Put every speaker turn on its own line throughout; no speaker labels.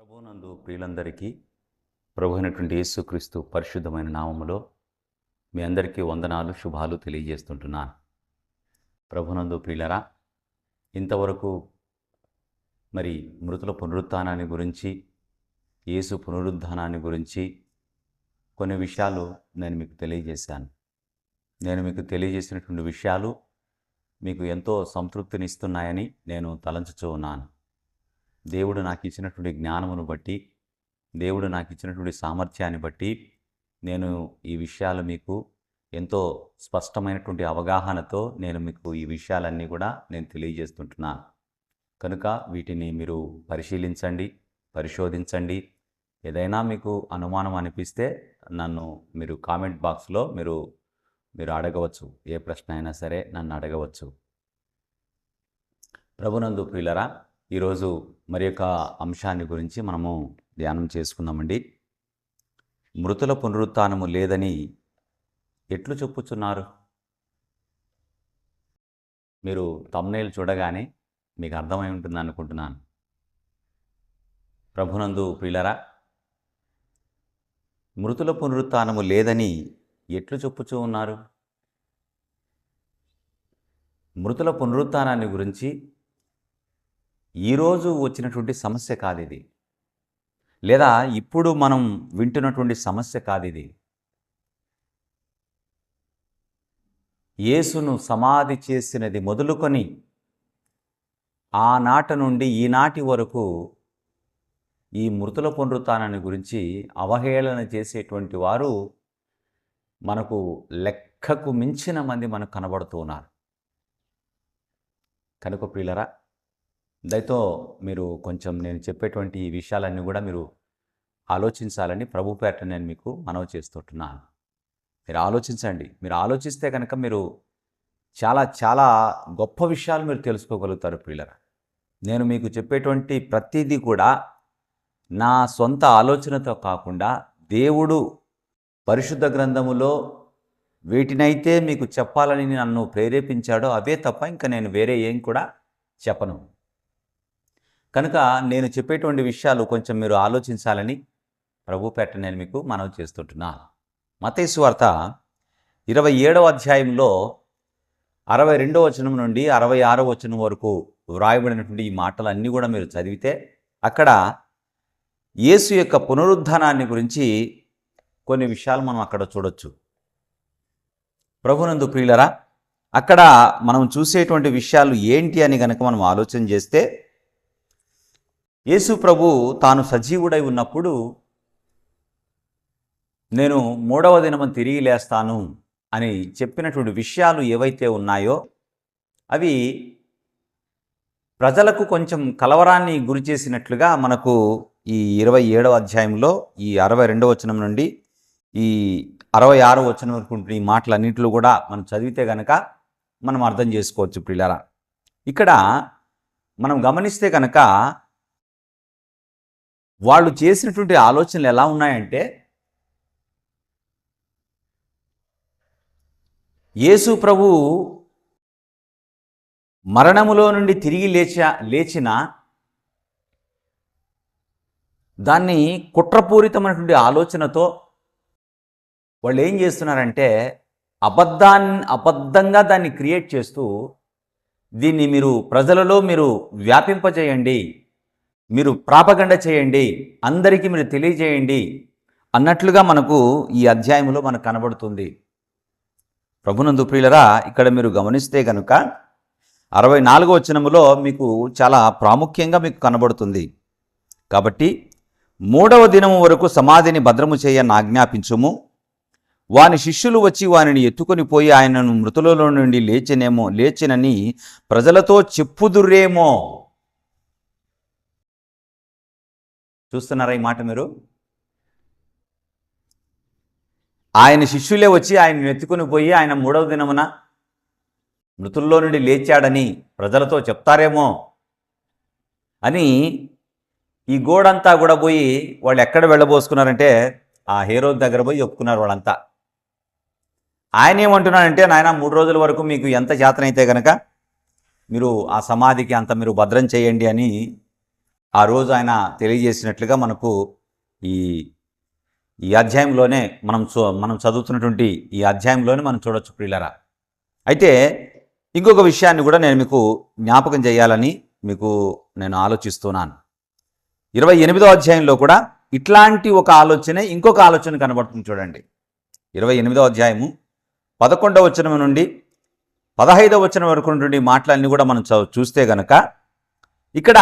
ప్రభునందు ప్రియులందరికీ ప్రభు అయినటువంటి యేసుక్రీస్తు పరిశుద్ధమైన నామములో మీ అందరికీ వందనాలు శుభాలు తెలియజేస్తుంటున్నాను. ప్రభునందు ప్రియులరా ఇంతవరకు మరి మృతుల పునరుత్థానాన్ని గురించి యేసు పునరుద్ధానాన్ని గురించి కొన్ని విషయాలు నేను మీకు తెలియజేశాను. నేను మీకు తెలియజేసినటువంటి విషయాలు మీకు ఎంతో సంతృప్తినిస్తున్నాయని నేను తలంచుచూ ఉన్నాను. దేవుడు నాకు ఇచ్చినటువంటి జ్ఞానమును బట్టి దేవుడు నాకు ఇచ్చినటువంటి సామర్థ్యాన్ని బట్టి నేను ఈ విషయాలు మీకు ఎంతో స్పష్టమైనటువంటి అవగాహనతో నేను మీకు ఈ విషయాలన్నీ కూడా నేను తెలియజేస్తుంటున్నాను. కనుక వీటిని మీరు పరిశీలించండి పరిశోధించండి. ఏదైనా మీకు అనుమానం అనిపిస్తే నన్ను మీరు కామెంట్ బాక్స్లో మీరు మీరు అడగవచ్చు. ఏ ప్రశ్న అయినా సరే నన్ను అడగవచ్చు. ప్రభునందు ప్రియులరా ఈరోజు మరి యొక్క అంశాన్ని గురించి మనము ధ్యానం చేసుకుందామండి. మృతుల పునరుత్నము లేదని ఎట్లు చెప్పుచున్నారు? మీరు తమ్నేలు చూడగానే మీకు అర్థమై ఉంటుంది అనుకుంటున్నాను. ప్రభునందు ప్రిలరా మృతుల పునరుత్నము లేదని ఎట్లు చెప్పుచూ ఉన్నారు? మృతుల పునరుత్నాన్ని గురించి ఈరోజు వచ్చినటువంటి సమస్య కాదు ఇది. లేదా ఇప్పుడు మనం వింటున్నటువంటి సమస్య కాదు ఇది. యేసును సమాధి చేసినది మొదలుకొని ఆనాట నుండి ఈనాటి వరకు ఈ మృతుల పునరుత్నాన్ని గురించి అవహేళన చేసేటువంటి వారు మనకు లెక్కకు మించిన మంది మనకు కనబడుతున్నారు కనుక ప్రియులరా దయతో మీరు కొంచెం నేను చెప్పేటువంటి ఈ విషయాలన్నీ కూడా మీరు ఆలోచించాలని ప్రభు పేట నేను మీకు మనవి చేస్తుంటున్నాను మీరు ఆలోచించండి. మీరు ఆలోచిస్తే కనుక మీరు చాలా చాలా గొప్ప విషయాలు మీరు తెలుసుకోగలుగుతారు ప్రియులరా. నేను మీకు చెప్పేటువంటి ప్రతిదీ కూడా నా సొంత ఆలోచనతో కాకుండా దేవుడు పరిశుద్ధ గ్రంథములో వీటినైతే మీకు చెప్పాలని నన్ను ప్రేరేపించాడో అవే తప్ప ఇంకా నేను వేరే ఏం కూడా చెప్పను. కనుక నేను చెప్పేటువంటి విషయాలు కొంచెం మీరు ఆలోచించాలని ప్రభుపేట నేను మీకు మనవి చేస్తుంటున్నా. మతేసు వార్త ఇరవై ఏడవ అధ్యాయంలో అరవై రెండవ వచనం నుండి అరవై ఆరో వచనం వరకు వ్రాయబడినటువంటి ఈ మాటలన్నీ కూడా మీరు చదివితే అక్కడ యేసు యొక్క పునరుద్ధానాన్ని గురించి కొన్ని విషయాలు మనం అక్కడ చూడొచ్చు. ప్రభునందు ప్రియులరా అక్కడ మనం చూసేటువంటి విషయాలు ఏంటి అని కనుక మనం ఆలోచన చేస్తే యేసు ప్రభు తాను సజీవుడై ఉన్నప్పుడు నేను మూడవ దినమని తిరిగి లేస్తాను అని చెప్పినటువంటి విషయాలు ఏవైతే ఉన్నాయో అవి ప్రజలకు కొంచెం కలవరాన్ని గురి చేసినట్లుగా మనకు ఈ ఇరవై ఏడవ అధ్యాయంలో ఈ అరవై రెండవ వచనం నుండి ఈ అరవై ఆరో వచనం వరకు ఈ మాటలన్నింటిలో కూడా మనం చదివితే కనుక మనం అర్థం చేసుకోవచ్చు పిల్లరా ఇక్కడ మనం గమనిస్తే కనుక వాళ్ళు చేసినటువంటి ఆలోచనలు ఎలా ఉన్నాయంటే యేసు ప్రభు మరణములో నుండి తిరిగి లేచ లేచిన దాన్ని కుట్రపూరితమైనటువంటి ఆలోచనతో వాళ్ళు ఏం చేస్తున్నారంటే అబద్ధాన్ని అబద్ధంగా దాన్ని క్రియేట్ చేస్తూ దీన్ని మీరు ప్రజలలో మీరు వ్యాపింపజేయండి. మీరు ప్రాపగండ చేయండి అందరికీ మీరు తెలియజేయండి అన్నట్లుగా మనకు ఈ అధ్యాయంలో మనకు కనబడుతుంది. ప్రభునందు ప్రియులరా ఇక్కడ మీరు గమనిస్తే కనుక అరవై నాలుగో వచనములో మీకు చాలా ప్రాముఖ్యంగా మీకు కనబడుతుంది. కాబట్టి మూడవ దినము వరకు సమాధిని భద్రము చేయని ఆజ్ఞాపించుము. వాని శిష్యులు వచ్చి వానిని ఎత్తుకొని పోయి ఆయనను మృతులలో నుండి లేచినేమో లేచినని ప్రజలతో చెప్పుదురేమో. చూస్తున్నారా ఈ మాట మీరు? ఆయన శిష్యులే వచ్చి ఆయన ఎత్తుకొని పోయి ఆయన మూడవ దినమున మృతుల్లో నుండి లేచాడని ప్రజలతో చెప్తారేమో అని ఈ గోడంతా కూడా పోయి వాళ్ళు ఎక్కడ వెళ్ళబోసుకున్నారంటే ఆ హీరో దగ్గర పోయి ఒప్పుకున్నారు వాళ్ళంతా. ఆయన ఏమంటున్నాడంటే నాయన మూడు రోజుల వరకు మీకు ఎంత చేతనైతే కనుక మీరు ఆ సమాధికి అంత మీరు భద్రం చేయండి అని ఆ రోజు ఆయన తెలియజేసినట్లుగా మనకు ఈ ఈ అధ్యాయంలోనే మనం చూ మనం చదువుతున్నటువంటి ఈ అధ్యాయంలోనే మనం చూడొచ్చు ప్రియులరా. అయితే ఇంకొక విషయాన్ని కూడా నేను మీకు జ్ఞాపకం చేయాలని మీకు నేను ఆలోచిస్తున్నాను. ఇరవై ఎనిమిదో అధ్యాయంలో కూడా ఇట్లాంటి ఒక ఆలోచనే ఇంకొక ఆలోచన కనబడుతుంది చూడండి. ఇరవై ఎనిమిదో అధ్యాయము పదకొండవ వచనం నుండి పదహైదవ వచనం వరకు ఉన్నటువంటి మాటలన్నీ కూడా మనం చూస్తే గనక ఇక్కడ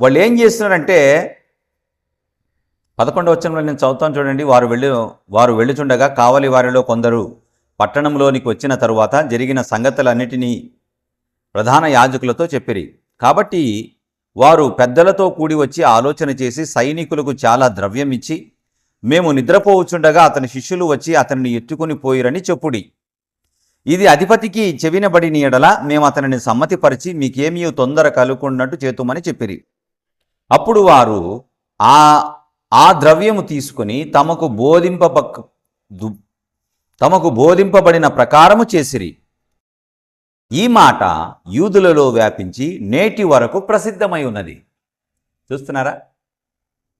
వాళ్ళు ఏం చేస్తున్నారంటే పదకొండవ వచ్చంలో నేను చదువుతాను చూడండి వారు వెళ్ళి వారు వెళ్ళుచుండగా కావలి వారిలో కొందరు పట్టణంలోనికి వచ్చిన తరువాత జరిగిన సంగతులన్నిటినీ ప్రధాన యాజకులతో చెప్పిరి. కాబట్టి వారు పెద్దలతో కూడి వచ్చి ఆలోచన చేసి సైనికులకు చాలా ద్రవ్యం ఇచ్చి మేము నిద్రపోవచ్చుండగా అతని శిష్యులు వచ్చి అతనిని ఎత్తుకుని పోయిరని చెప్పుడి. ఇది అధిపతికి చెవినబడిన ఎడల మేము అతనిని సమ్మతిపరిచి మీకేమీ తొందర కలుగుకున్నట్టు చేతుమని చెప్పిరి. అప్పుడు వారు ఆ ఆ ద్రవ్యము తీసుకుని తమకు బోధింప తమకు బోధింపబడిన ప్రకారము చేసిరి. ఈ మాట యూదులలో వ్యాపించి నేటి వరకు ప్రసిద్ధమై ఉన్నది. చూస్తున్నారా?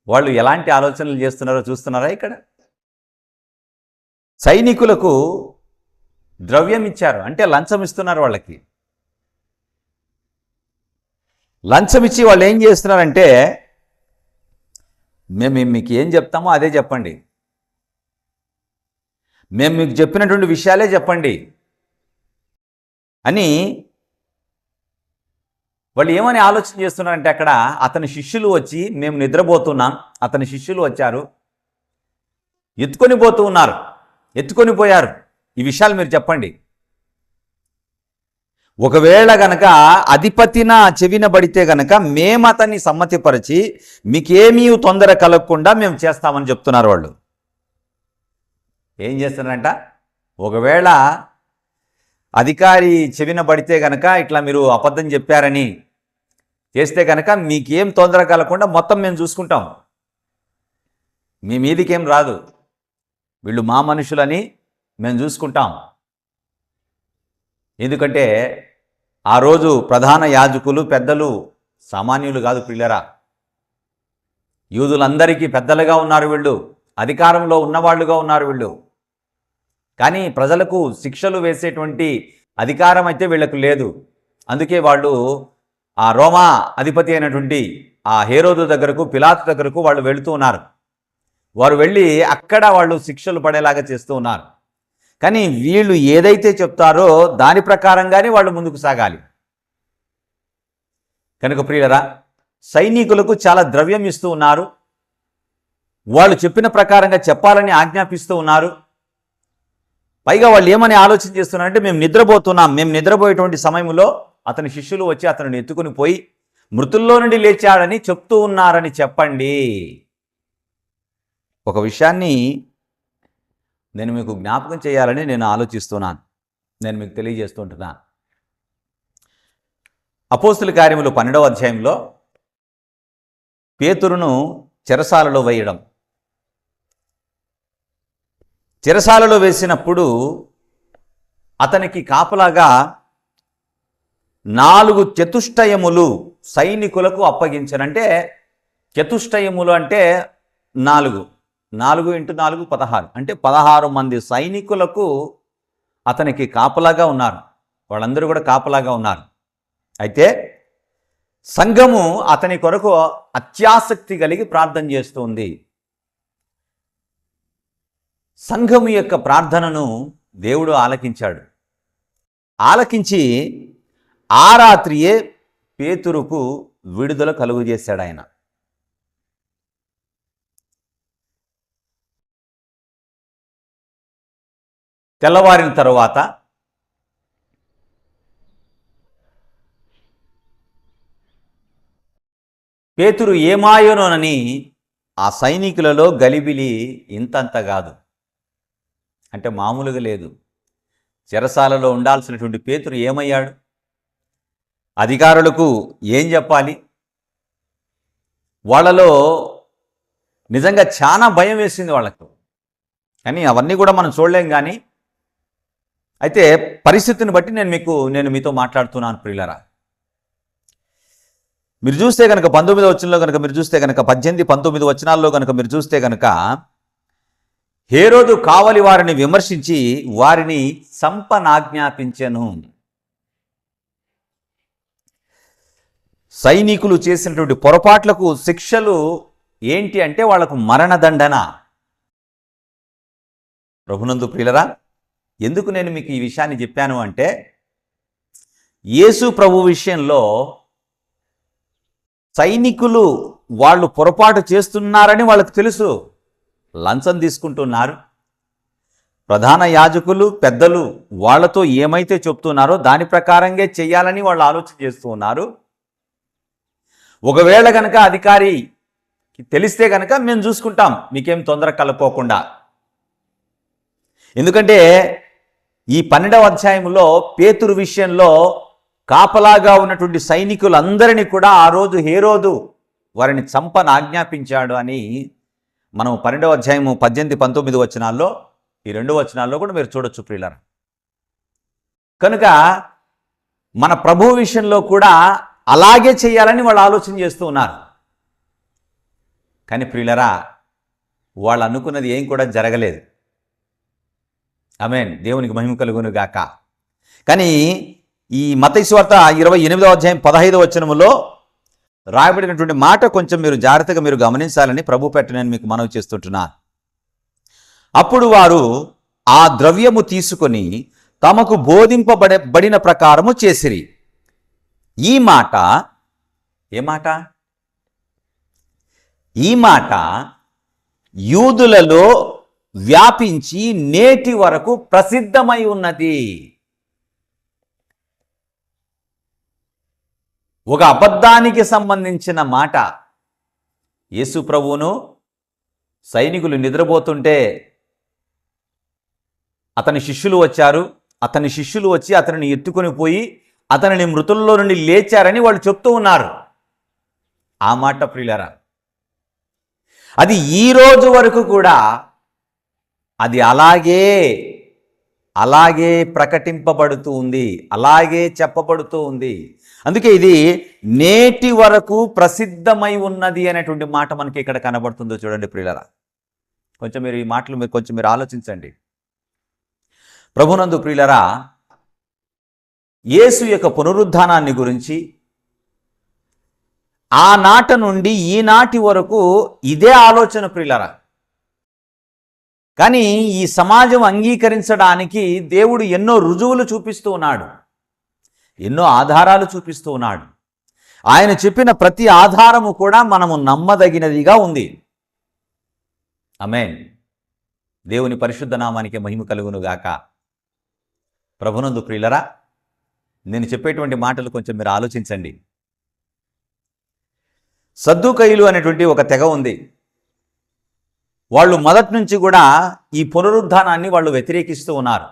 వాళ్ళు ఎలాంటి ఆలోచనలు చేస్తున్నారో చూస్తున్నారా ఇక్కడ? సైనికులకు ద్రవ్యం ఇచ్చారు. అంటే లంచం ఇస్తున్నారు వాళ్ళకి. లంచం ఇచ్చి వాళ్ళు ఏం చేస్తున్నారంటే మేము మీకు ఏం చెప్తామో అదే చెప్పండి. మేము మీకు చెప్పినటువంటి విషయాలే చెప్పండి. అని వాళ్ళు ఏమని ఆలోచన చేస్తున్నారంటే అక్కడ అతని శిష్యులు వచ్చి మేము నిద్రపోతున్నాం అతని శిష్యులు వచ్చారు. ఎత్తుకొని పోతూ ఉన్నారు. ఎత్తుకొని పోయారు. ఈ విషయాలు మీరు చెప్పండి. ఒకవేళ గనక అధిపతిన చెవినబడితే గనక మేము అతన్ని సమ్మతిపరిచి మీకేమీ తొందర కలగకుండా మేము చేస్తామని చెప్తున్నారు వాళ్ళు. ఏం చేస్తున్నారంట? ఒకవేళ అధికారి చెవిన పడితే గనక ఇట్లా మీరు అబద్ధం చెప్పారని చేస్తే కనుక మీకేం తొందర కలగకుండా మొత్తం మేము చూసుకుంటాం. మీ మీదికేం రాదు. వీళ్ళు మా మనుషులని మేము చూసుకుంటాం. ఎందుకంటే ఆ రోజు ప్రధాన యాజకులు పెద్దలు సామాన్యులు కాదు పిల్లరా యూదులందరికీ పెద్దలుగా ఉన్నారు వీళ్ళు అధికారంలో ఉన్నవాళ్ళుగా ఉన్నారు వీళ్ళు. కానీ ప్రజలకు శిక్షలు వేసేటువంటి అధికారం అయితే వీళ్ళకు లేదు. అందుకే వాళ్ళు ఆ రోమా అధిపతి అయినటువంటి ఆ హేరోదు దగ్గరకు పిలాతు దగ్గరకు వాళ్ళు వెళుతూ ఉన్నారు. వారు వెళ్ళి అక్కడ వాళ్ళు శిక్షలు పడేలాగా చేస్తూ ఉన్నారు. కానీ వీళ్ళు ఏదైతే చెప్తారో దాని ప్రకారంగానే వాళ్ళు ముందుకు సాగాలి. కనుక ప్రియులరా సైనికులకు చాలా ద్రవ్యం ఇస్తూ ఉన్నారు. వాళ్ళు చెప్పిన ప్రకారంగా చెప్పాలని ఆజ్ఞాపిస్తూ ఉన్నారు. పైగా వాళ్ళు ఏమని ఆలోచన చేస్తున్నారంటే మేము నిద్రపోతున్నాం. మేము నిద్రపోయేటువంటి సమయంలో అతని శిష్యులు వచ్చి అతను ఎత్తుకుని పోయి మృతుల్లో నుండి లేచాడని చెప్తూ ఉన్నారని చెప్పండి. ఒక విషయాన్ని నేను మీకు జ్ఞాపకం చేయాలని నేను ఆలోచిస్తున్నాను. నేను మీకు తెలియజేస్తుంటున్నాను అపోస్తుల కార్యములు పన్నెండవ అధ్యాయంలో పేతురును చెరసాలలో వేయడం. చెరసాలలో వేసినప్పుడు అతనికి కాపలాగా నాలుగు చతుష్టయములు సైనికులకు అప్పగించనంటే చతుష్టయములు అంటే నాలుగు. నాలుగు ఇంటూ నాలుగు పదహారు. అంటే పదహారు మంది సైనికులకు అతనికి కాపలాగా ఉన్నారు. వాళ్ళందరూ కూడా కాపలాగా ఉన్నారు. అయితే సంఘము అతని కొరకు అత్యాసక్తి కలిగి ప్రార్థన చేస్తుంది సంఘము యొక్క ప్రార్థనను దేవుడు ఆలకించాడు. ఆలకించి ఆ రాత్రియే పేతురుకు విడుదల కలుగు చేశాడు ఆయన. తెల్లవారిన తరువాత పేతురు ఏమాయోనోనని ఆ సైనికులలో గలిబిలి ఇంతంత కాదు. అంటే మామూలుగా లేదు. చెరసాలలో ఉండాల్సినటువంటి పేతురు ఏమయ్యాడు? అధికారులకు ఏం చెప్పాలి? వాళ్ళలో నిజంగా చాలా భయం వేసింది వాళ్ళకు. కానీ అవన్నీ కూడా మనం చూడలేం కానీ అయితే పరిస్థితిని బట్టి నేను మీకు నేను మీతో మాట్లాడుతున్నాను ప్రియులరా. మీరు చూస్తే కనుక పంతొమ్మిది వచనంలో కనుక మీరు చూస్తే కనుక పద్దెనిమిది పంతొమ్మిది వచనాల్లో కనుక మీరు చూస్తే కనుక హేరోదు కావలి వారిని విమర్శించి వారిని సంపనాజ్ఞాపించను. సైనికులు చేసినటువంటి పొరపాట్లకు శిక్షలు ఏంటి అంటే వాళ్ళకు మరణదండన. ప్రభునందు ప్రియులరా ఎందుకు నేను మీకు ఈ విషయాన్ని చెప్పాను అంటే యేసు ప్రభు విషయంలో సైనికులు వాళ్ళు పొరపాటు చేస్తున్నారని వాళ్ళకు తెలుసు. లంచం తీసుకుంటున్నారు. ప్రధాన యాజకులు పెద్దలు వాళ్ళతో ఏమైతే చెప్తున్నారో దాని ప్రకారంగా చేయాలని వాళ్ళు ఆలోచన చేస్తూ ఉన్నారు. ఒకవేళ కనుక అధికారి తెలిస్తే కనుక మేము చూసుకుంటాం. మీకేం తొందర కలుపుకోకుండా ఎందుకంటే ఈ పన్నెండవ అధ్యాయంలో పేతురు విషయంలో కాపలాగా ఉన్నటువంటి సైనికులందరినీ కూడా ఆ రోజు హేరోదు వారిని చంపను ఆజ్ఞాపించాడు అని మనం పన్నెండవ అధ్యాయము పద్దెనిమిది పంతొమ్మిది వచనాల్లో ఈ రెండు వచనాల్లో కూడా మీరు చూడొచ్చు ప్రియులర. కనుక మన ప్రభు విషయంలో కూడా అలాగే చేయాలని వాళ్ళు ఆలోచన చేస్తూ ఉన్నారు. కానీ ప్రియులరా వాళ్ళు అనుకున్నది ఏం కూడా జరగలేదు. ఆమెన్. దేవునికి మహిమ కలుగును గాక. కానీ ఈ మతైస్వార్త ఇరవై ఎనిమిదవ అధ్యాయం పదహైదవ వచనములో రాయబడినటువంటి మాట కొంచెం మీరు జాగ్రత్తగా మీరు గమనించాలని ప్రభు పెట్ట నేను మీకు మనవి చేస్తుంటున్నా. అప్పుడు వారు ఆ ద్రవ్యము తీసుకొని తమకు బోధింపబడబడిన ప్రకారము చేసిరి. ఈ మాట ఏ మాట? ఈ మాట యూదులలో వ్యాపించి నేటి వరకు ప్రసిద్ధమై ఉన్నది. ఒక అబద్ధానికి సంబంధించిన మాట. యేసు ప్రభువును సైనికులు నిద్రపోతుంటే అతని శిష్యులు వచ్చారు. అతని శిష్యులు వచ్చి అతనిని ఎత్తుకొని పోయి అతనిని మృతుల్లో నుండి లేచారని వాళ్ళు చెప్తూ ఉన్నారు. ఆ మాట ప్రియులరా అది ఈ రోజు వరకు కూడా అది అలాగే అలాగే ప్రకటింపబడుతూ ఉంది అలాగే చెప్పబడుతూ ఉంది. అందుకే ఇది నేటి వరకు ప్రసిద్ధమై ఉన్నది అనేటువంటి మాట మనకి ఇక్కడ కనబడుతుందో చూడండి ప్రియులరా. కొంచెం మీరు ఈ మాటలు మీరు కొంచెం మీరు ఆలోచించండి. ప్రభునందు ప్రియులరా యేసు యొక్క పునరుద్ధానాన్ని గురించి ఆనాట నుండి ఈనాటి వరకు ఇదే ఆలోచన ప్రియులరా. కానీ ఈ సమాజం అంగీకరించడానికి దేవుడు ఎన్నో రుజువులు చూపిస్తూ ఉన్నాడు. ఎన్నో ఆధారాలు చూపిస్తూ ఉన్నాడు. ఆయన చెప్పిన ప్రతి ఆధారము కూడా మనము నమ్మదగినదిగా ఉంది. అమేన్ దేవుని పరిశుద్ధ నామానికి మహిమ కలుగును గాక. ప్రభునందు ప్రియులరా నేను చెప్పేటువంటి మాటలు కొంచెం మీరు ఆలోచించండి. సద్దుకైలు అనేటువంటి ఒక తెగ ఉంది. వాళ్ళు మొదటి నుంచి కూడా ఈ పునరుద్ధానాన్ని వాళ్ళు వ్యతిరేకిస్తూ ఉన్నారు.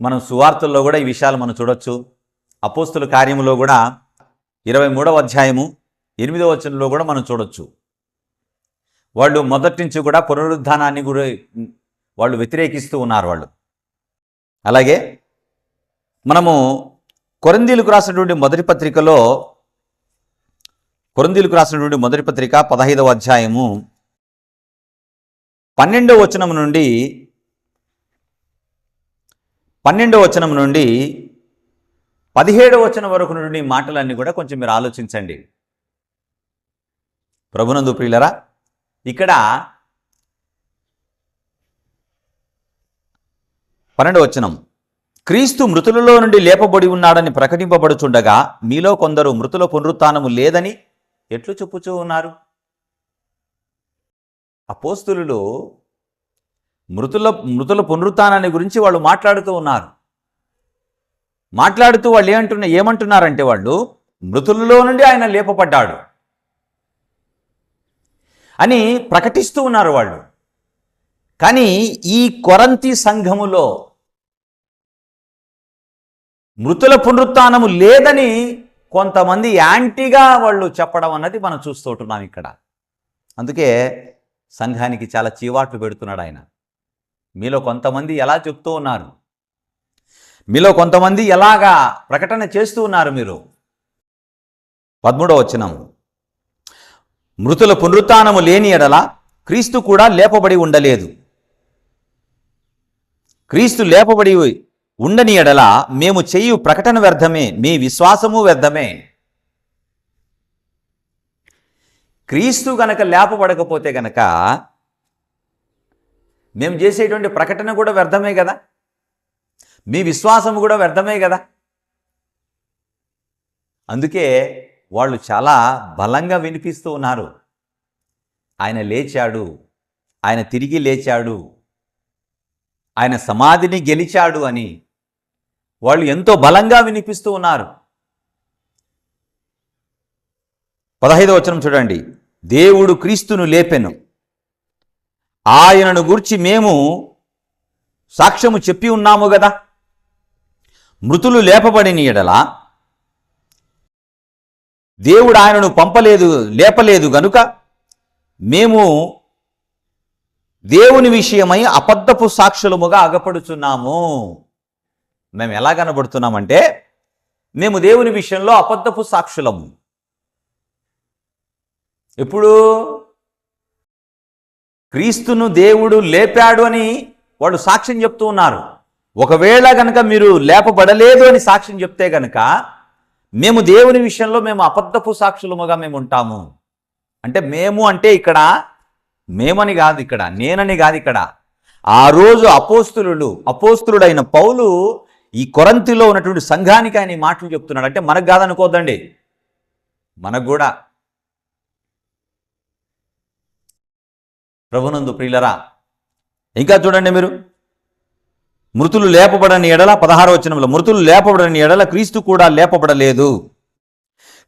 మనం సువార్తల్లో కూడా ఈ విషయాలు మనం చూడొచ్చు. అపోస్తుల కార్యములో కూడా ఇరవై మూడవ అధ్యాయము ఎనిమిదవ వచనంలో కూడా మనం చూడొచ్చు. వాళ్ళు మొదటి నుంచి కూడా పునరుద్ధానాన్ని కూడా వాళ్ళు వ్యతిరేకిస్తూ ఉన్నారు వాళ్ళు. అలాగే మనము కొరందీలకు రాసినటువంటి మొదటి పత్రికలో కొరందీలకు రాసినటువంటి మొదటి పత్రిక పదహైదవ అధ్యాయము పన్నెండవ వచనం నుండి పన్నెండవ వచనం నుండి పదిహేడవ వచనం వరకు నుండి మాటలన్నీ కూడా కొంచెం మీరు ఆలోచించండి. ప్రభునందు ప్రియులరా ఇక్కడ పన్నెండవ వచనం క్రీస్తు మృతులలో నుండి లేపబడి ఉన్నాడని ప్రకటింపబడుచుండగా మీలో కొందరు మృతుల పునరుత్నము లేదని ఎట్లు చెప్పుచూ ఉన్నారు? అపోస్తులు మృతుల మృతుల పునరుత్నాన్ని గురించి వాళ్ళు మాట్లాడుతూ ఉన్నారు. మాట్లాడుతూ వాళ్ళు ఏమంటున్న ఏమంటున్నారంటే వాళ్ళు మృతులలో నుండి ఆయన లేపబడ్డాడు అని ప్రకటిస్తూ ఉన్నారు వాళ్ళు. కానీ ఈ కొరంతి సంఘములో మృతుల పునరుత్నము లేదని కొంతమంది యాంటీగా వాళ్ళు చెప్పడం అన్నది మనం చూస్తూ ఉంటున్నాం ఇక్కడ. అందుకే సంఘానికి చాలా చీవాట్లు పెడుతున్నాడు ఆయన. మీలో కొంతమంది ఎలా చెప్తూ ఉన్నారు? మీలో కొంతమంది ఎలాగా ప్రకటన చేస్తూ ఉన్నారు మీరు? పదమూడవ వచనం. మృతుల పునరుత్నము లేని ఎడల క్రీస్తు కూడా లేపబడి ఉండలేదు. క్రీస్తు లేపబడి ఉండని ఎడల మేము చెయ్యు ప్రకటన వ్యర్థమే మీ విశ్వాసము వ్యర్థమే. క్రీస్తు గనక లేపబడకపోతే గనక మేము చేసేటువంటి ప్రకటన కూడా వ్యర్థమే కదా? మీ విశ్వాసం కూడా వ్యర్థమే కదా? అందుకే వాళ్ళు చాలా బలంగా వినిపిస్తూ ఉన్నారు. ఆయన లేచాడు ఆయన తిరిగి లేచాడు ఆయన సమాధిని గెలిచాడు అని వాళ్ళు ఎంతో బలంగా వినిపిస్తూ ఉన్నారు. పదహైదవ వచనం చూడండి. దేవుడు క్రీస్తును లేపెను. ఆయనను గురించి మేము సాక్ష్యము చెప్పి ఉన్నాము కదా మృతులు లేపబడిన ఎడల దేవుడు ఆయనను పంపలేదు లేపలేదు గనుక మేము దేవుని విషయమై అబద్ధపు సాక్షులముగా అగపడుచున్నాము మేము ఎలా కనబడుతున్నామంటే మేము దేవుని విషయంలో అబద్ధపు సాక్షులము. ఇప్పుడు క్రీస్తును దేవుడు లేపాడు అని వాళ్ళు సాక్ష్యం చెప్తూ ఉన్నారు. ఒకవేళ గనక మీరు లేపబడలేదు అని సాక్ష్యం చెప్తే గనక మేము దేవుని విషయంలో మేము అబద్ధపు సాక్షులముగా మేము ఉంటాము. అంటే మేము అంటే ఇక్కడ మేమని కాదు ఇక్కడ నేనని కాదు ఇక్కడ. ఆ రోజు అపోస్తులు అపోస్తులుడైన పౌలు ఈ కొరంతిలో ఉన్నటువంటి సంఘానికి ఆయన ఈ మాటలు చెప్తున్నాడు. అంటే మనకు కాదనుకోద్దండి. మనకు కూడా. ప్రభునందు ప్రియులరా ఇంకా చూడండి మీరు. మృతులు లేపబడని ఎడల పదహారవ వచనంలో మృతులు లేపబడని ఎడల క్రీస్తు కూడా లేపబడలేదు.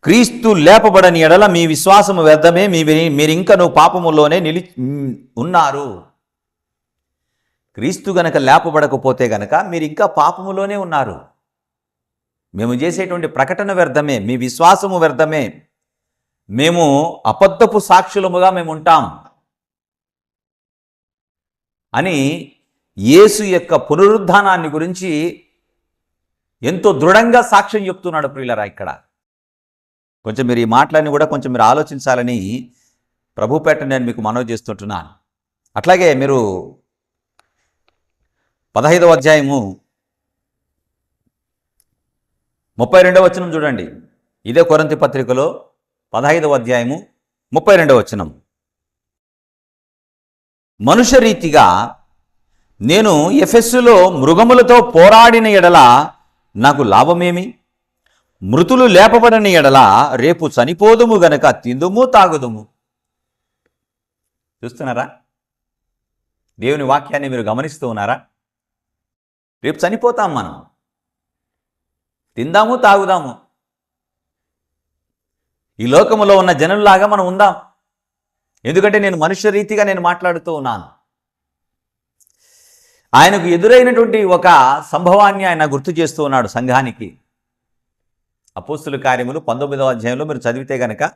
క్రీస్తు లేపబడని ఎడల మీ విశ్వాసము వ్యర్థమే మీ మీరింకను పాపములోనే నిలి ఉన్నారు. క్రీస్తు గనక లేపబడకపోతే గనక మీరు ఇంకా పాపములోనే ఉన్నారు. మేము చేసేటువంటి ప్రకటన వ్యర్థమే మీ విశ్వాసము వ్యర్థమే. మేము అబద్ధపు సాక్షులముగా మేము ఉంటాం. అని యేసు యొక్క పునరుద్ధానాన్ని గురించి ఎంతో దృఢంగా సాక్ష్యం చెప్తున్నాడు ప్రియులరా ఇక్కడ. కొంచెం మీరు ఈ మాటలన్నీ కూడా కొంచెం మీరు ఆలోచించాలని ప్రభుపేట నేను మీకు మనవి చేస్తుంటున్నాను. అట్లాగే మీరు పదహైదవ అధ్యాయము ముప్పై రెండవ వచనం చూడండి. ఇదే కొరంతి పత్రికలో పదహైదవ అధ్యాయము ముప్పై రెండవ వచనం. మనుష్య రీతిగా నేను ఎఫెస్సులో మృగములతో పోరాడిన ఎడల నాకు లాభమేమి? మృతులు లేపబడని ఎడల రేపు చనిపోదుము గనక తిందుము తాగుదుము. చూస్తున్నారా? దేవుని వాక్యాన్ని మీరు గమనిస్తూ ఉన్నారా? రేపు చనిపోతాం మనం. తిందాము తాగుదాము. ఈ లోకములో ఉన్న జనుల్లాగా మనం ఉందాం. ఎందుకంటే నేను మనుష్య రీతిగా నేను మాట్లాడుతూ ఉన్నాను. ఆయనకు ఎదురైనటువంటి ఒక సంభవాన్ని ఆయన గుర్తు చేస్తూ ఉన్నాడు సంఘానికి. అపోస్తుల కార్యములు పంతొమ్మిదవ అధ్యాయంలో మీరు చదివితే గనక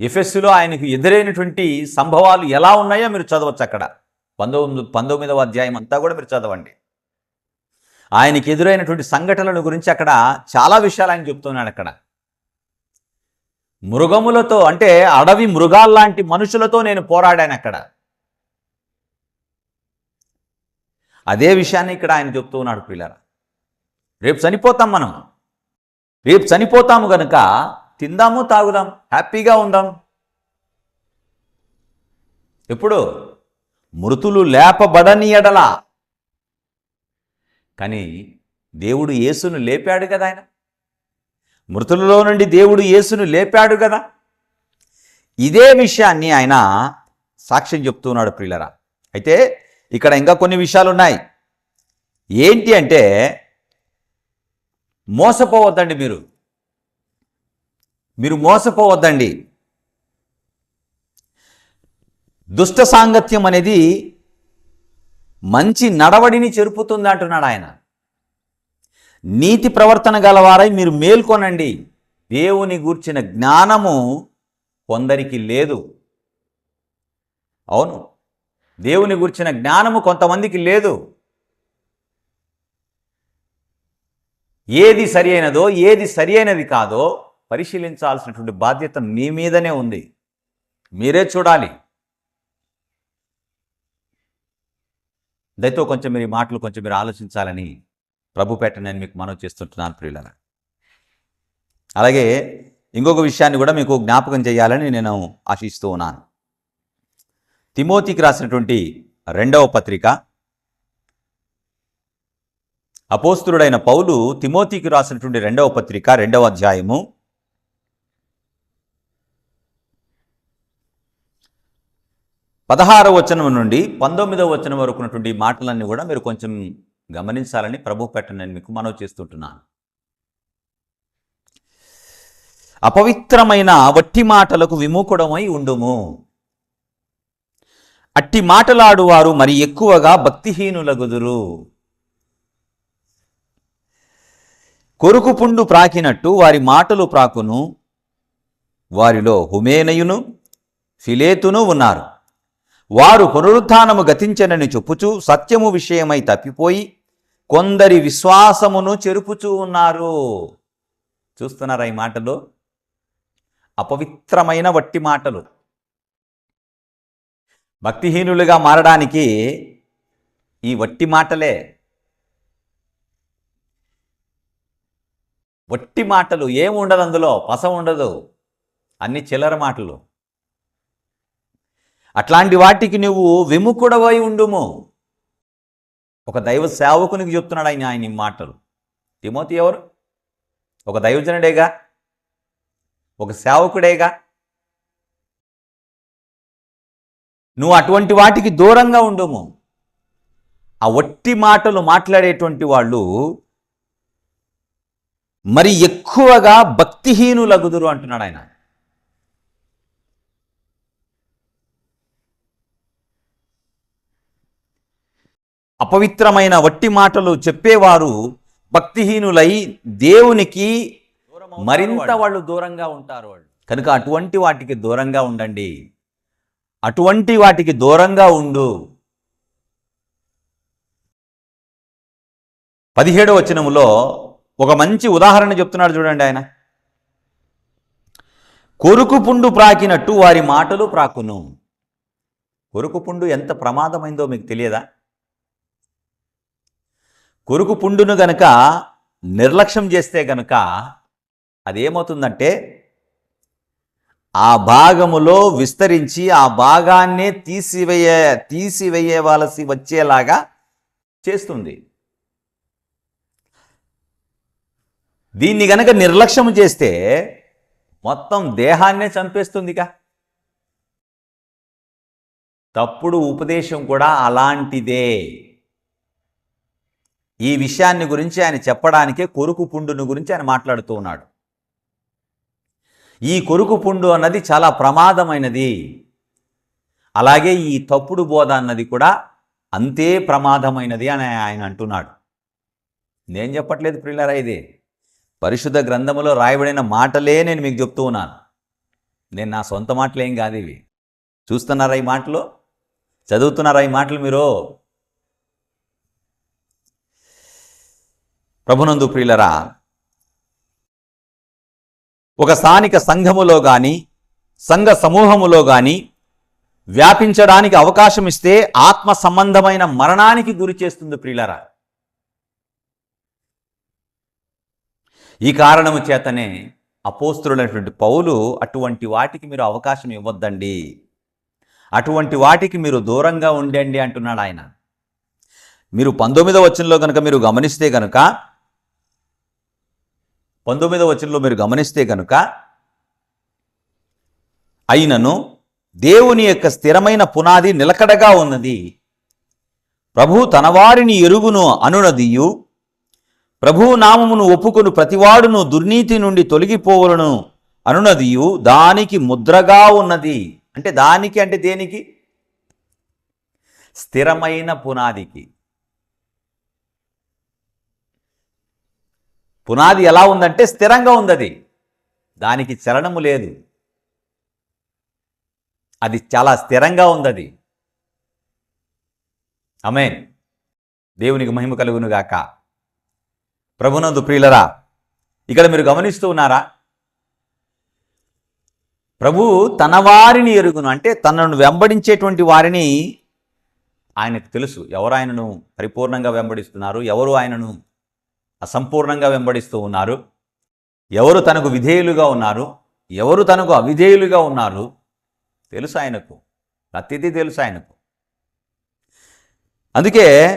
ఎఫ్ఎస్సులో ఆయనకు ఎదురైనటువంటి సంభవాలు ఎలా ఉన్నాయో మీరు చదవచ్చు అక్కడ. పంతొమ్మిది పంతొమ్మిదవ అధ్యాయం అంతా కూడా మీరు చదవండి. ఆయనకి ఎదురైనటువంటి సంఘటనల గురించి అక్కడ చాలా విషయాలు ఆయన చెప్తున్నాడు అక్కడ. మృగములతో అంటే అడవి మృగాల్లాంటి మనుషులతో నేను పోరాడాను అక్కడ. అదే విషయాన్ని ఇక్కడ ఆయన చెప్తూ ఉన్నాడు పిల్లల రేపు చనిపోతాం మనం. రేపు చనిపోతాము గనుక తిందాము తాగుదాం హ్యాపీగా ఉందాం. ఎప్పుడు? మృతులు లేపబడని ఎడల. కానీ దేవుడు యేసును లేపాడు కదా ఆయన? మృతులలో నుండి దేవుడు యేసును లేపాడు కదా? ఇదే విషయాన్ని ఆయన సాక్ష్యం చెప్తున్నాడు ప్రియులరా. అయితే ఇక్కడ ఇంకా కొన్ని విషయాలు ఉన్నాయి ఏంటి అంటే మోసపోవద్దండి మీరు. మీరు మోసపోవద్దండి. దుష్ట సాంగత్యం అనేది మంచి నడవడిని చెరుపుతుంది అంటున్నాడు ఆయన. నీతి ప్రవర్తన గలవారై మీరు మేల్కొనండి. దేవుని గూర్చిన జ్ఞానము కొందరికి లేదు. అవును. దేవుని గురించిన జ్ఞానము కొంతమందికి లేదు. ఏది సరి అయినదో ఏది సరి అయినది కాదో పరిశీలించాల్సినటువంటి బాధ్యత మీ మీదనే ఉంది. మీరే చూడాలి. దయతో కొంచెం మీరు మాటలు కొంచెం మీరు ఆలోచించాలని ప్రభుపేట నేను మీకు మనవి చేస్తుంటున్నాను ప్రియులరా. అలాగే ఇంకొక విషయాన్ని కూడా మీకు జ్ఞాపకం చేయాలని నేను ఆశిస్తూ ఉన్నాను. తిమోతికి రాసినటువంటి రెండవ పత్రిక. అపోస్తుడైన పౌలు తిమోతికి రాసినటువంటి రెండవ పత్రిక రెండవ అధ్యాయము. పదహారవ వచనం నుండి పంతొమ్మిదవ వచనం వరకు ఉన్నటువంటి మాటలన్నీ కూడా మీరు కొంచెం గమనించాలని ప్రభు పెట్ట మీకు మనవి చేస్తుంటున్నాను. అపవిత్రమైన వట్టి మాటలకు విముఖుడమై ఉండుము. అట్టి మాటలాడువారు మరి ఎక్కువగా భక్తిహీనులగుదురు కొరుకు పుండు ప్రాకినట్టు వారి మాటలు ప్రాకును. వారిలో హుమేనయును ఫిలేతును ఉన్నారు. వారు పునరుత్థానము గతించనని చెప్పుచూ సత్యము విషయమై తప్పిపోయి కొందరి విశ్వాసమును చెరుపుచూ ఉన్నారు. చూస్తున్నారా ఈ మాటలు? అపవిత్రమైన వట్టి మాటలు. భక్తిహీనులుగా మారడానికి ఈ వట్టి మాటలే. వట్టి మాటలు ఏముండదు అందులో? పస ఉండదు. అన్ని చిల్లర మాటలు. అట్లాంటి వాటికి నువ్వు విముఖుడవై ఉండుము. ఒక దైవ సేవకునికి చెప్తున్నాడు ఆయన ఆయన ఈ మాటలు. తిమోతి ఎవరు? ఒక దైవజనుడేగా? ఒక సేవకుడేగా? నువ్వు అటువంటి వాటికి దూరంగా ఉండుము. ఆ వట్టి మాటలు మాట్లాడేటువంటి వాళ్ళు మరి ఎక్కువగా భక్తిహీనులగుదురు అంటున్నాడు ఆయన. అపవిత్రమైన వట్టి మాటలు చెప్పేవారు. భక్తిహీనులై దేవునికి మరింత వాళ్ళు దూరంగా ఉంటారు వాళ్ళు. కనుక అటువంటి వాటికి దూరంగా ఉండండి. అటువంటి వాటికి దూరంగా ఉండు. పదిహేడవ వచనములో ఒక మంచి ఉదాహరణ చెప్తున్నాడు చూడండి ఆయన. కొరుకు పుండు ప్రాకినట్టు వారి మాటలు ప్రాకును. కొరుకు పుండు ఎంత ప్రమాదమైందో మీకు తెలియదా? కొరుకు పుండును గనక నిర్లక్ష్యం చేస్తే గనక అదేమవుతుందంటే ఆ భాగములో విస్తరించి ఆ భాగాన్నే తీసివేయ తీసివేయవలసి వచ్చేలాగా చేస్తుంది. దీన్ని గనక నిర్లక్ష్యం చేస్తే మొత్తం దేహాన్నే చంపేస్తుందిగా. తప్పుడు ఉపదేశం కూడా అలాంటిదే. ఈ విషయాన్ని గురించి ఆయన చెప్పడానికే కొరుకు పుండును గురించి ఆయన మాట్లాడుతూ ఉన్నాడు. ఈ కొరుకు పుండు అన్నది చాలా ప్రమాదమైనది. అలాగే ఈ తప్పుడు బోధ అన్నది కూడా అంతే ప్రమాదమైనది అని ఆయన అంటున్నాడు. నేను చెప్పట్లేదు ప్రిల్లరా ఇది? పరిశుద్ధ గ్రంథములో రాయబడిన మాటలే నేను మీకు చెప్తూ ఉన్నాను. నేను నా సొంత మాటలేం కాదు ఇవి. చూస్తున్నారా ఈ మాటలు? చదువుతున్నారా ఈ మాటలు మీరు? ప్రభునందు ప్రియులరా ఒక స్థానిక సంఘములో కానీ సంఘ సమూహములో కానీ వ్యాపించడానికి అవకాశం ఇస్తే ఆత్మ సంబంధమైన మరణానికి గురి చేస్తుంది ప్రియులరా. ఈ కారణము చేతనే అపోస్తుడైనటువంటి పౌలు అటువంటి వాటికి మీరు అవకాశం ఇవ్వద్దండి. అటువంటి వాటికి మీరు దూరంగా ఉండండి అంటున్నాడు ఆయన. మీరు పంతొమ్మిదవ వచనంలో కనుక మీరు గమనిస్తే కనుక పంతొమ్మిదవ వచనంలో మీరు గమనిస్తే కనుక అయినను దేవుని యొక్క స్థిరమైన పునాది నిలకడగా ఉన్నది. ప్రభు తనవారిని ఎరుగును అనునదియు. ప్రభువు నామమును ఒప్పుకొను ప్రతివాడును దుర్నీతి నుండి తొలగిపోవలను అనునదియు. దానికి ముద్రగా ఉన్నది. అంటే దానికి అంటే దేనికి? స్థిరమైన పునాదికి. పునాది ఎలా ఉందంటే స్థిరంగా ఉంది అది దానికి చలనము లేదు. అది చాలా స్థిరంగా ఉంది అది అమేన్ దేవునికి మహిమ కలుగునుగాక. ప్రభునందు ప్రియులరా ఇక్కడ మీరు గమనిస్తూ ఉన్నారా? ప్రభు తన వారిని ఎరుగును అంటే తనను వెంబడించేటువంటి వారిని ఆయనకు తెలుసు. ఎవరు ఆయనను పరిపూర్ణంగా వెంబడిస్తున్నారు? ఎవరు ఆయనను అసంపూర్ణంగా వెంబడిస్తూ ఉన్నారు. ఎవరు తనకు విధేయులుగా ఉన్నారు? ఎవరు తనకు అవిధేయులుగా ఉన్నారు? తెలుసు ఆయనకు. ప్రతిదీ తెలుసు ఆయనకు. అందుకే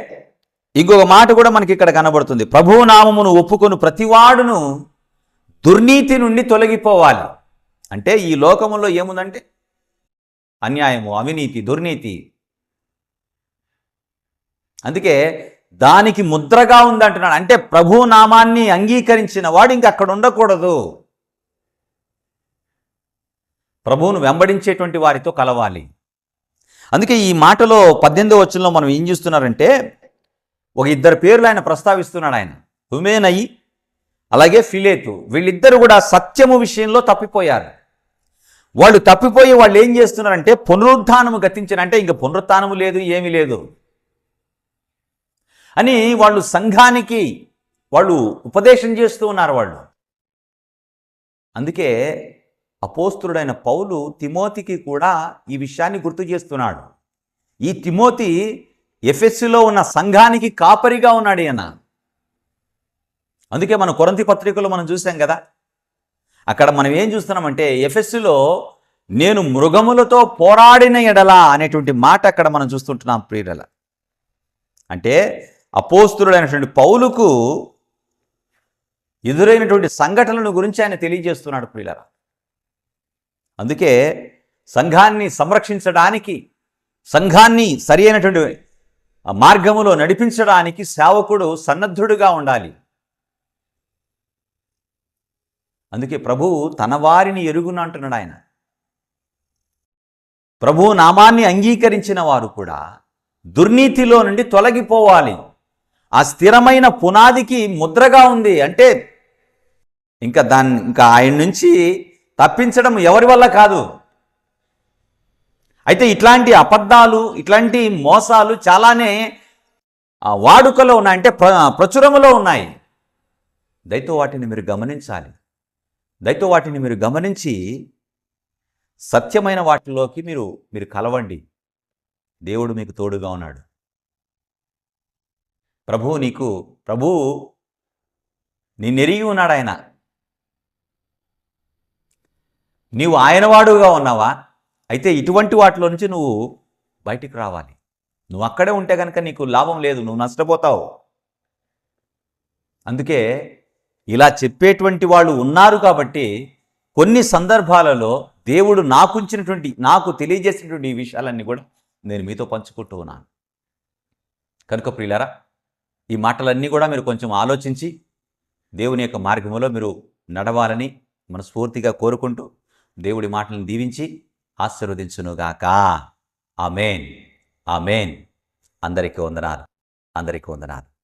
ఇంకొక మాట కూడా మనకి ఇక్కడ కనబడుతుంది. ప్రభువు నామమును ఒప్పుకొని ప్రతివాడును దుర్నీతి నుండి తొలగిపోవాలి. అంటే ఈ లోకములో ఏముందంటే? అన్యాయము అవినీతి దుర్నీతి. అందుకే దానికి ముద్రగా ఉందంటున్నాడు. అంటే ప్రభు నామాన్ని అంగీకరించిన వాడు ఇంక అక్కడ ఉండకూడదు. ప్రభువును వెంబడించేటువంటి వారితో కలవాలి. అందుకే ఈ మాటలో పద్దెనిమిదో వచ్చంలో మనం ఏం చూస్తున్నారంటే ఒక ఇద్దరు పేర్లు ఆయన ప్రస్తావిస్తున్నాడు ఆయన. హుమేనయి అలాగే ఫిలేతు. వీళ్ళిద్దరు కూడా సత్యము విషయంలో తప్పిపోయారు. వాళ్ళు తప్పిపోయి వాళ్ళు ఏం చేస్తున్నారంటే పునరుద్ధానము గతించిన అంటే ఇంక పునరుత్నము లేదు ఏమీ లేదు. అని వాళ్ళు సంఘానికి వాళ్ళు ఉపదేశం చేస్తూ ఉన్నారు వాళ్ళు. అందుకే అపోస్తుడైన పౌలు తిమోతికి కూడా ఈ విషయాన్ని గుర్తు చేస్తున్నాడు. ఈ తిమోతి ఎఫ్ఎస్సిలో ఉన్న సంఘానికి కాపరిగా ఉన్నాడు ఈయన. అందుకే మన కొరంతి పత్రికలో మనం చూసాం కదా. అక్కడ మనం ఏం చూస్తున్నామంటే ఎఫ్ఎస్సిలో నేను మృగములతో పోరాడిన ఎడల అనేటువంటి మాట అక్కడ మనం చూస్తుంటున్నాం ప్రియుల అంటే అపోస్తుడైనటువంటి పౌలుకు ఎదురైనటువంటి సంఘటనలను గురించి ఆయన తెలియజేస్తున్నాడు ప్రియులరా. అందుకే సంఘాన్ని సంరక్షించడానికి సంఘాన్ని సరి అయినటువంటి మార్గములో నడిపించడానికి సేవకుడు సన్నద్ధుడుగా ఉండాలి. అందుకే ప్రభువు తన వారిని ఎరుగున అంటున్నాడు ఆయన. ప్రభు నామాన్ని అంగీకరించిన వారు కూడా దుర్నీతిలో నుండి తొలగిపోవాలి. ఆ స్థిరమైన పునాదికి ముద్రగా ఉంది అంటే ఇంకా దాన్ని ఇంకా ఆయన నుంచి తప్పించడం ఎవరి వల్ల కాదు. అయితే ఇట్లాంటి అబద్ధాలు ఇట్లాంటి మోసాలు చాలానే వాడుకలో ఉన్నాయి అంటే ప్ర ప్రచురములో ఉన్నాయి. దయతో వాటిని మీరు గమనించాలి. దయతో వాటిని మీరు గమనించి సత్యమైన వాటిలోకి మీరు మీరు కలవండి. దేవుడు మీకు తోడుగా ఉన్నాడు. ప్రభువు నీకు ప్రభువు నిన్నెరిగి ఉన్నాడు ఆయన. నీవు ఆయనవాడుగా ఉన్నావా? అయితే ఇటువంటి వాటిలో నుంచి నువ్వు బయటికి రావాలి. నువ్వు అక్కడే ఉంటే కనుక నీకు లాభం లేదు నువ్వు నష్టపోతావు. అందుకే ఇలా చెప్పేటువంటి వాళ్ళు ఉన్నారు కాబట్టి కొన్ని సందర్భాలలో దేవుడు నాకుంచినటువంటి నాకు తెలియజేసినటువంటి ఈ విషయాలన్నీ కూడా నేను మీతో పంచుకుంటూ ఉన్నాను. కనుక ప్రియులారా ఈ మాటలన్నీ కూడా మీరు కొంచెం ఆలోచించి దేవుని యొక్క మార్గంలో మీరు నడవాలని మనస్ఫూర్తిగా కోరుకుంటూ దేవుడి మాటలను దీవించి ఆశీర్వదించునుగాక. ఆమెన్. ఆమెన్. అందరికీ వందనాలు. అందరికీ వందనాలు.